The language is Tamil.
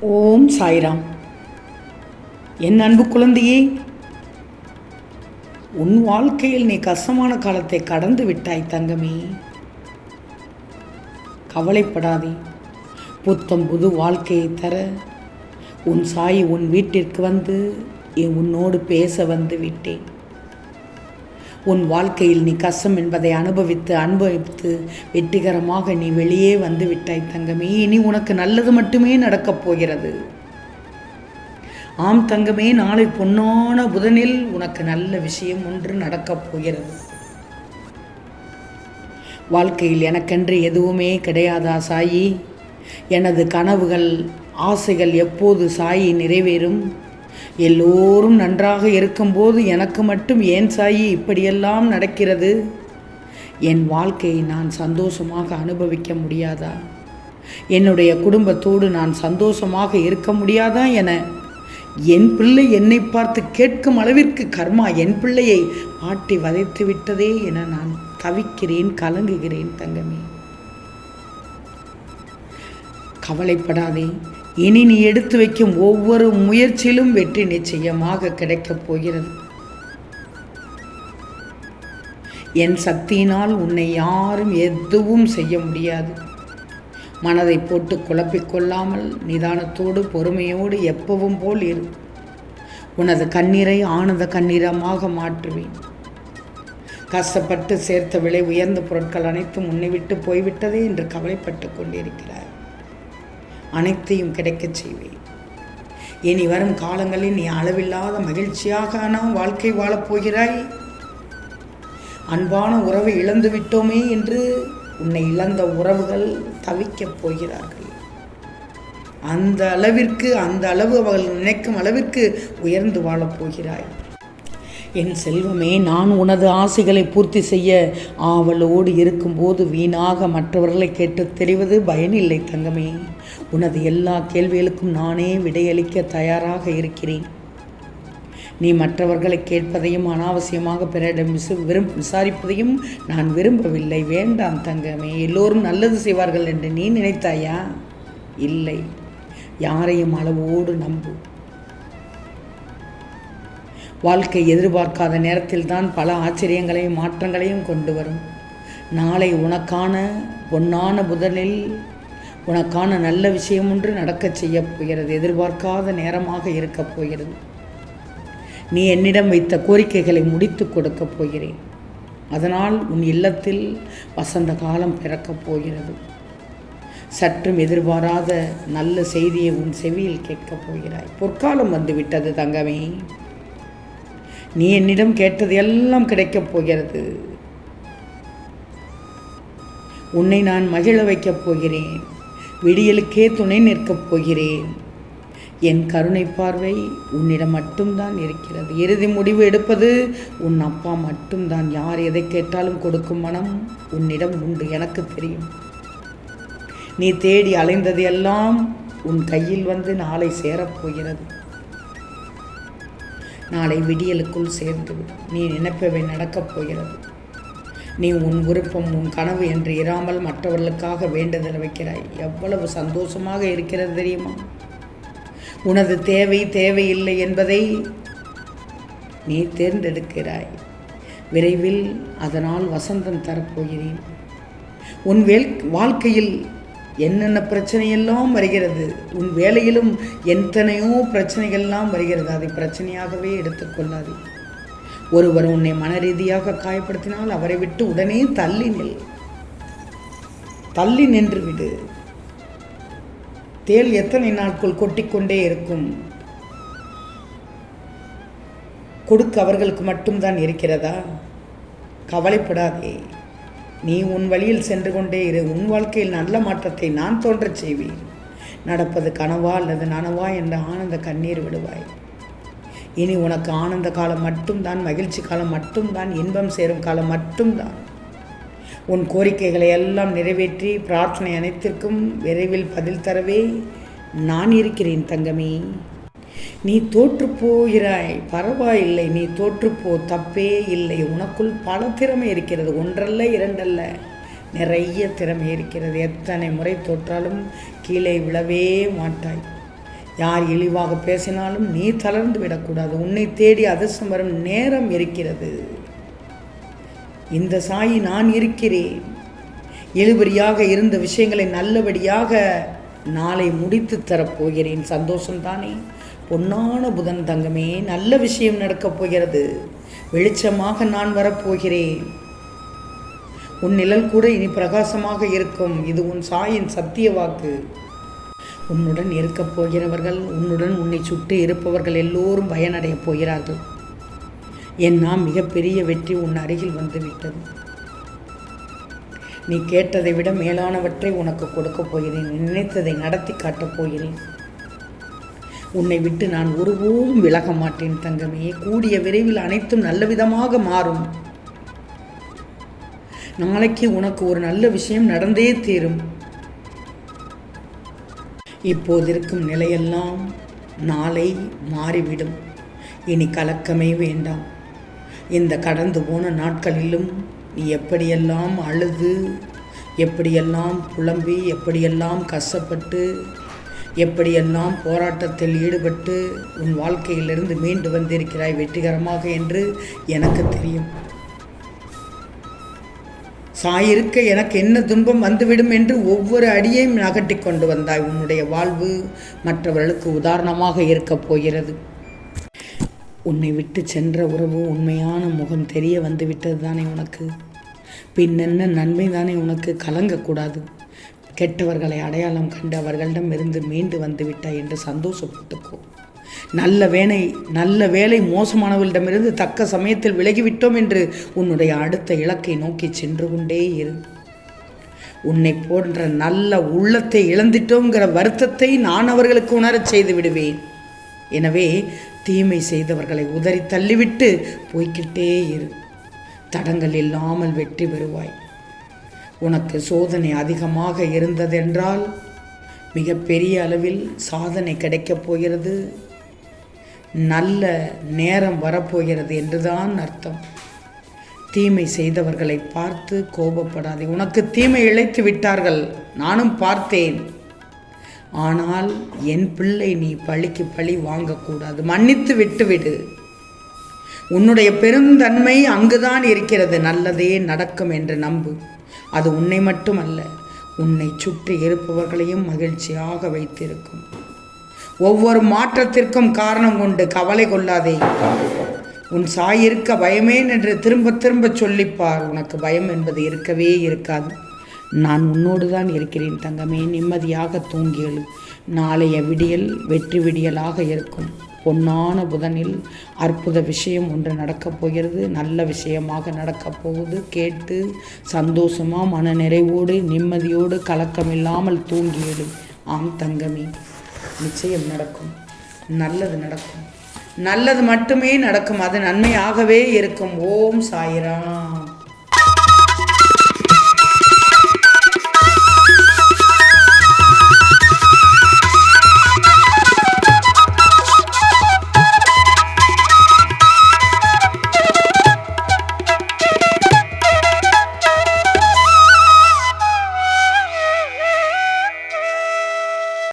ஓம் சாய்ராம். என் அன்பு குழந்தையே உன் வாழ்க்கையில் நீ கஷ்டமான காலத்தை கடந்து விட்டாய் தங்கமே. கவலைப்படாதே புத்தம் புது வாழ்க்கையை தர உன் சாய் உன் வீட்டிற்கு வந்து என் உன்னோடு பேச வந்து விட்டேன். உன் வாழ்க்கையில் நீ கஷ்டம் என்பதை அனுபவித்து அனுபவித்து வெற்றிகரமாக நீ வெளியே வந்து விட்டாய் தங்கமே. இனி உனக்கு நல்லது மட்டுமே நடக்கப் போகிறது. ஆம் தங்கமே நாளை பொன்னான புதனில் உனக்கு நல்ல விஷயம் ஒன்று நடக்கப் போகிறது. வாழ்க்கையில் எனக்கென்று எதுவுமே கிடையாதா சாயி? எனது கனவுகள் ஆசைகள் எப்போது சாயி நிறைவேறும்? எல்லோரும் நன்றாக இருக்கும்போது எனக்கு மட்டும் ஏன் சாயி இப்படியெல்லாம் நடக்கிறது? என் வாழ்க்கையை நான் சந்தோஷமாக அனுபவிக்க முடியாதா? என்னுடைய குடும்பத்தோடு நான் சந்தோஷமாக இருக்க முடியாதா என என் பிள்ளை என்னை பார்த்து கேட்கும் அளவிற்கு கர்மா என் பிள்ளையை ஆட்டி வதைத்து விட்டதே என நான் தவிக்கிறேன் கலங்குகிறேன் தங்கமே. கவலைப்படாதே. இனி நீ எடுத்து வைக்கும் ஒவ்வொரு முயற்சியிலும் வெற்றி நிச்சயமாக கிடைக்கப் போகிறது. என் சக்தியினால் உன்னை யாரும் எதுவும் செய்ய முடியாது. மனதை போட்டு குழப்பிக்கொள்ளாமல் நிதானத்தோடு பொறுமையோடு எப்பவும் போல் இரு. உனது கண்ணீரை ஆனந்த கண்ணீரமாக மாற்றுவேன். கஷ்டப்பட்டு சேர்த்த விலை உயர்ந்த பொருட்கள் அனைத்தும் உன்னை விட்டு போய்விட்டதே என்று கவலைப்பட்டு கொண்டிருக்கிறார் அனைத்தையும் கிடைக்கச் செய்வேன். இனி வரும் காலங்களில் நீ அளவில்லாத மகிழ்ச்சியாக நாம் வாழ்க்கை வாழப் போகிறாய். அன்பான உறவை இழந்து விட்டோமே என்று உன்னை இழந்த உறவுகள் தவிக்கப் போகிறார்கள். அந்த அளவிற்கு அந்த அளவு அவர்கள் நினைக்கும் அளவிற்கு உயர்ந்து வாழப் போகிறாய். என் செல்வமே நான் உனது ஆசைகளை பூர்த்தி செய்ய ஆவலோடு இருக்கும்போது வீணாக மற்றவர்களை கேட்டு தெரிவது பயனில்லை தங்கமே. உனது எல்லா கேள்விகளுக்கும் நானே விடையளிக்க தயாராக இருக்கிறேன். நீ மற்றவர்களை கேட்பதையும் அனாவசியமாக பிறரிடம் விசு விரும் விசாரிப்பதையும் நான் விரும்பவில்லை. வேண்டாம் தங்கமே எல்லோரும் நல்லது செய்வார்கள் என்று நீ நினைத்தாயா? இல்லை. யாரையும் அளவோடு நம்பு. வாழ்க்கை எதிர்பார்க்காத நேரத்தில் தான் பல ஆச்சரியங்களையும் மாற்றங்களையும் கொண்டு வரும். நாளை உனக்கான பொன்னான புதனில் உனக்கான நல்ல விஷயம் ஒன்று நடக்கச் செய்யப் போகிறது. எதிர்பார்க்காத நேரமாக இருக்கப் போகிறது. நீ என்னிடம் வைத்த கோரிக்கைகளை முடித்து கொடுக்கப் போகிறேன். அதனால் உன் இல்லத்தில் வசந்த காலம் பிறக்கப் போகிறது. சற்றும் எதிர்பாராத நல்ல செய்தியை உன் செவியில் கேட்கப் போகிறாய். பொற்காலம் வந்துவிட்டது தங்கமே. நீ என்னிடம் கேட்டது எல்லாம் கிடைக்கப் போகிறது. உன்னை நான் மகிழ வைக்கப் போகிறேன். விடியலுக்கே துணை நிற்கப் போகிறேன். என் கருணை பார்வை உன்னிடம் மட்டும்தான் இருக்கிறது. இறுதி முடிவு எடுப்பது உன் அப்பா மட்டும்தான். யார் எதை கேட்டாலும் கொடுக்கும் மனம் உன்னிடம் உண்டு எனக்கு தெரியும். நீ தேடி அலைந்தது எல்லாம் உன் கையில் வந்து நாளை சேரப்போகிறது நாளை விடியலுக்குள் சேர்ந்துவிடும் நீ நினைப்பவை நடக்கப் போகிறது. நீ உன் விருப்பம் உன் கனவு என்று இராமல் மற்றவர்களுக்காக வேண்டுதல் வைக்கிறாய். எவ்வளவு சந்தோஷமாக இருக்கிறது தெரியுமா? உனது தேவை தேவையில்லை என்பதை நீ தேர்ந்தெடுக்கிறாய். விரைவில் அதனால் வசந்தம் தரப்போகிறேன். உன் வேல் வாழ்க்கையில் என்னென்ன பிரச்சனையெல்லாம் வருகிறது? உன் வேலையிலும் எத்தனையோ பிரச்சனைகள்லாம் வருகிறது. அதை பிரச்சனையாகவே எடுத்துக்கொள்ளாது ஒருவர் உன்னை மன ரீதியாக காயப்படுத்தினால் அவரை விட்டு உடனே தள்ளி நில். தள்ளி நின்று விடு. தேல் எத்தனை நாட்கள் கொட்டிக்கொண்டே இருக்கும்? கொடுக்க அவர்களுக்கு மட்டும்தான் இருக்கிறதா? கவலைப்படாதே. நீ உன் வழியில் சென்று கொண்டே இரு. உன் வாழ்க்கையில் நல்ல மாற்றத்தை நான் தோன்றச் செய்வேன். நடப்பது கனவா அல்லது நனவா என்ற ஆனந்த கண்ணீர் விடுவாய். இனி உனக்கு ஆனந்த காலம் மட்டும்தான் மகிழ்ச்சி காலம் மட்டும்தான் இன்பம் சேரும் காலம் மட்டும்தான். உன் கோரிக்கைகளை எல்லாம் நிறைவேற்றி பிரார்த்தனை அனைத்திற்கும் விரைவில் பதில் தரவே நான் இருக்கிறேன் தங்கமே. நீ தோற்று போகிறாய் பரவாயில்லை. நீ தோற்றுப்போ தப்பே இல்லை. உனக்குள் பல திறமை இருக்கிறது. ஒன்றல்ல இரண்டல்ல. நிறைய திறமை இருக்கிறது. எத்தனை முறை தோற்றாலும் கீழே விழவே மாட்டாய். யார் இழிவாக பேசினாலும் நீ தளர்ந்து விடக்கூடாது. உன்னை தேடி அதிர்ஷ்டம் வரும் நேரம் இருக்கிறது. இந்த சாயி நான் இருக்கிறேன். இழுபறியாக இருந்த விஷயங்களை நல்லபடியாக நாளை முடித்து தரப்போகிறேன். சந்தோஷம்தானே? பொன்னான புதன் தங்கமே நல்ல விஷயம் நடக்கப் போகிறது. வெளிச்சமாக நான் வரப்போகிறேன். உன் நிழல் கூட இனி பிரகாசமாக இருக்கும். இது உன் சாயின் சத்திய வாக்கு. உன்னுடன் இருக்கப் போகிறவர்கள் உன்னுடன் உன்னை சுற்றி இருப்பவர்கள் எல்லோரும் பயனடையப் போகிறார்கள். என்னா மிகப்பெரிய வெற்றி உன் அருகில் வந்துவிட்டது. நீ கேட்டதை விட மேலானவற்றை உனக்கு கொடுக்கப் போகிறேன். நினைத்ததை நடத்தி காட்டப் போகிறேன். உன்னை விட்டு நான் ஒருபோதும் விலக மாட்டேன் தங்கமே. கூடிய விரைவில் அனைத்தும் நல்ல விதமாக மாறும். நாளைக்கு உனக்கு ஒரு நல்ல விஷயம் நடந்தே தீரும். இப்போதிருக்கும் நிலையெல்லாம் நாளை மாறிவிடும். இனி கலக்கமே வேண்டாம். இந்த கடந்து போன நாட்களிலும் நீ எப்படியெல்லாம் அழுது எப்படியெல்லாம் புலம்பி எப்படியெல்லாம் கஷ்டப்பட்டு எப்படியெல்லாம் போராட்டத்தில் ஈடுபட்டு உன் வாழ்க்கையிலிருந்து மீண்டு வந்திருக்கிறாய் வெற்றிகரமாக என்று எனக்கு தெரியும். சாயிருக்க எனக்கு என்ன துன்பம் வந்துவிடும் என்று ஒவ்வொரு அடியையும் நகட்டி கொண்டு வந்தாய். உன்னுடைய வாழ்வு மற்றவர்களுக்கு உதாரணமாக இருக்கப் போகிறது. உன்னை விட்டு சென்ற உறவு உண்மையான முகம் தெரிய வந்துவிட்டது தானே உனக்கு. பின்னென்ன நன்மை தானே உனக்கு கலங்கக்கூடாது. கெட்டவர்களை அடையாளம் கண்டு அவர்களிடமிருந்து மீண்டு வந்து விட்டாய் என்று சந்தோஷப்பட்டுக்கோ. நல்ல வேலை நல்ல வேலை மோசமானவர்களிடமிருந்து தக்க சமயத்தில் விலகிவிட்டோம் என்று உன்னுடைய அடுத்த இலக்கை நோக்கி சென்று கொண்டே இரு. உன்னை போன்ற நல்ல உள்ளத்தை இழந்துட்டோங்கிற வருத்தத்தை நான் அவர்களுக்கு உணரச் செய்து விடுவேன். எனவே தீமை செய்தவர்களை உதறி தள்ளிவிட்டு போய்க்கிட்டே இரு. தடங்கள் இல்லாமல் வெற்றி பெறுவாய். உனக்கு சோதனை அதிகமாக இருந்ததென்றால் மிகப்பெரிய அளவில் சாதனை கிடைக்கப் போகிறது. நல்ல நேரம் வரப்போகிறது என்றுதான் அர்த்தம். தீமை செய்தவர்களை பார்த்து கோபப்படாதே. உனக்கு தீமை இழைத்து விட்டார்கள். நானும் பார்த்தேன். ஆனால் என் பிள்ளை நீ பழிக்கு பழி வாங்கக்கூடாது. மன்னித்து விட்டுவிடு. உன்னுடைய பெருந்தன்மை அங்குதான் இருக்கிறது. நல்லதே நடக்கும் என்று நம்பு. அது உன்னை மட்டுமல்ல உன்னை சுற்றி இருப்பவர்களையும் மகிழ்ச்சியாக வைத்திருக்கும். ஒவ்வொரு மாற்றத்திற்கும் காரணம் கொண்டு கவலை கொள்ளாதே. உன் சாய் இருக்க பயமே என்று திரும்ப திரும்ப சொல்லிப்பார். உனக்கு பயம் என்பது இருக்கவே இருக்காது. நான் உன்னோடு தான் இருக்கிறேன் தங்கமே நிம்மதியாக தூங்கியல் நாளைய விடியல் வெற்றி விடியலாக இருக்கும். பொன்னான புதனில் அற்புத விஷயம் ஒன்று நடக்கப் போகிறது. நல்ல விஷயமாக நடக்கப் போகுது. கேட்டு சந்தோஷமாக மன நிறைவோடு நிம்மதியோடு கலக்கமில்லாமல் தூங்கியது ஆம் தங்கமே நிச்சயம் நடக்கும். நல்லது நடக்கும். நல்லது மட்டுமே நடக்கும். அது நன்மையாகவே இருக்கும். ஓம் சாயிராம்.